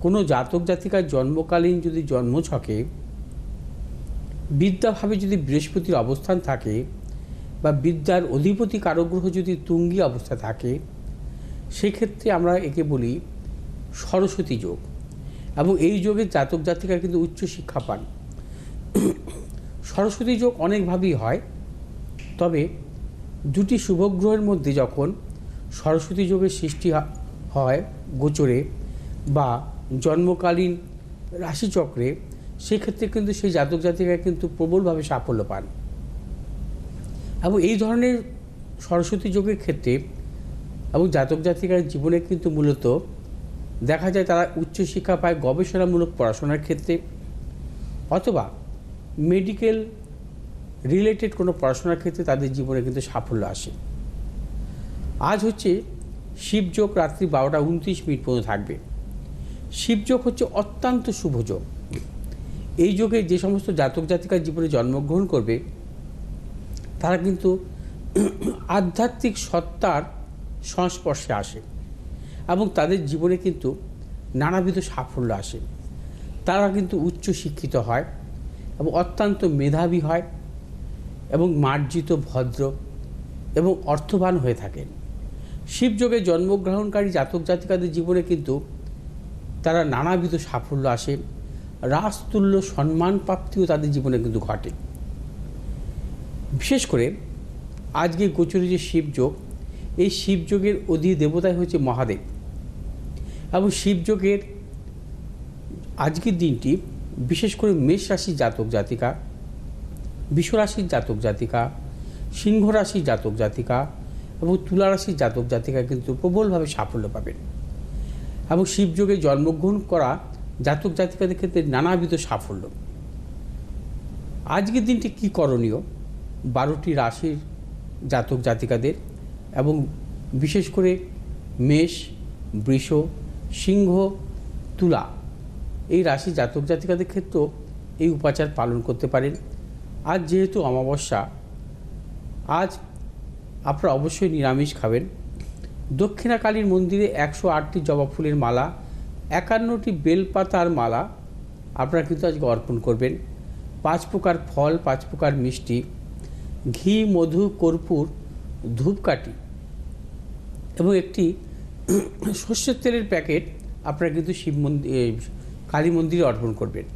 কোনো জাতক জাতিকার জন্মকালীন যদি জন্ম জন্মছকে বিদ্যাভাবে যদি বৃহস্পতির অবস্থান থাকে বা বিদ্যার অধিপতি কারগ্রহ যদি তুঙ্গি অবস্থা থাকে, সেক্ষেত্রে আমরা একে বলি সরস্বতী যোগ। এবং এই যোগে জাতক জাতিকা কিন্তু উচ্চ শিক্ষা পান। সরস্বতী যোগ অনেকভাবেই হয়, তবে দুটি শুভগ্রহের মধ্যে যখন সরস্বতী যোগের সৃষ্টি হয় গোচরে বা জন্মকালীন রাশিচক্রে সেক্ষেত্রে কিন্তু সেই জাতক জাতিকা কিন্তু প্রবলভাবে সাফল্য পান। এবং এই ধরনের সরস্বতী যোগের ক্ষেত্রে এবং জাতক জাতিকার জীবনে কিন্তু মূলত দেখা যায় তারা উচ্চশিক্ষা পায়, গবেষণামূলক পড়াশোনার ক্ষেত্রে অথবা মেডিকেল রিলেটেড কোনো পড়াশোনার ক্ষেত্রে তাদের জীবনে কিন্তু সাফল্য আসে। আজ হচ্ছে শিবযোগ রাত্রি বারোটা উনত্রিশ মিনিট পর্যন্ত থাকবে। শিবযোগ হচ্ছে অত্যন্ত শুভ যোগ। এই যোগে যে সমস্ত জাতক জাতিকার জীবনে জন্মগ্রহণ করবে, তারা কিন্তু আধ্যাত্মিক সত্তার সংস্পর্শে আসে এবং তাদের জীবনে কিন্তু নানাবিধ সাফল্য আসে। তারা কিন্তু উচ্চ শিক্ষিত হয় এবং অত্যন্ত মেধাবী হয় এবং মার্জিত, ভদ্র এবং অর্থবান হয়ে থাকেন। শিবযোগে জন্মগ্রহণকারী জাতক জাতিকাদের জীবনে কিন্তু তারা নানাবিধ সাফল্য আসে, রাজতুল্য সম্মান প্রাপ্তিও তাদের জীবনে কিন্তু ঘটে। বিশেষ করে আজকে গোচরে যে শিবযোগ এই শিবযোগের অধি দেবতাই হচ্ছে মহাদেব। এবং শিবযোগের আজকের দিনটি বিশেষ করে মেষ রাশির জাতক জাতিকা বিশ্বরাশির জাতক জাতিকা, সিংহ রাশির জাতক জাতিকা এবং তুলা রাশির জাতক জাতিকা কিন্তু প্রবলভাবে সাফল্য পাবেন। এবং শিবযোগে জন্মগ্রহণ করা জাতক জাতিকাদের ক্ষেত্রে নানাবিধ সাফল্য। আজকের দিনটি কি করণীয়? বারোটি রাশির জাতক জাতিকাদের এবং বিশেষ করে মেষ, বৃষ, সিংহ, তুলা এই রাশি জাতক জাতিকাদের ক্ষেত্রেও এই উপাচার পালন করতে পারেন। আজ যেহেতু অমাবস্যা, আজ আপনারা অবশ্যই নিরামিষ খাবেন। দক্ষিণাকালীর মন্দিরে একশো আটটি জবা ফুলের মালা, একান্নটি বেলপাতার মালা, আপনারা কিন্তু আজকে অর্পণ করবেন। পাঁচ প্রকার ফল, পাঁচ প্রকার মিষ্টি, ঘি, মধু, কর্পূর, ধূপকাঠি এবং একটি সর্ষের তেলের প্যাকেট আপনারা কিন্তু শিব মন্দির কালী মন্দিরে অর্পণ করবেন।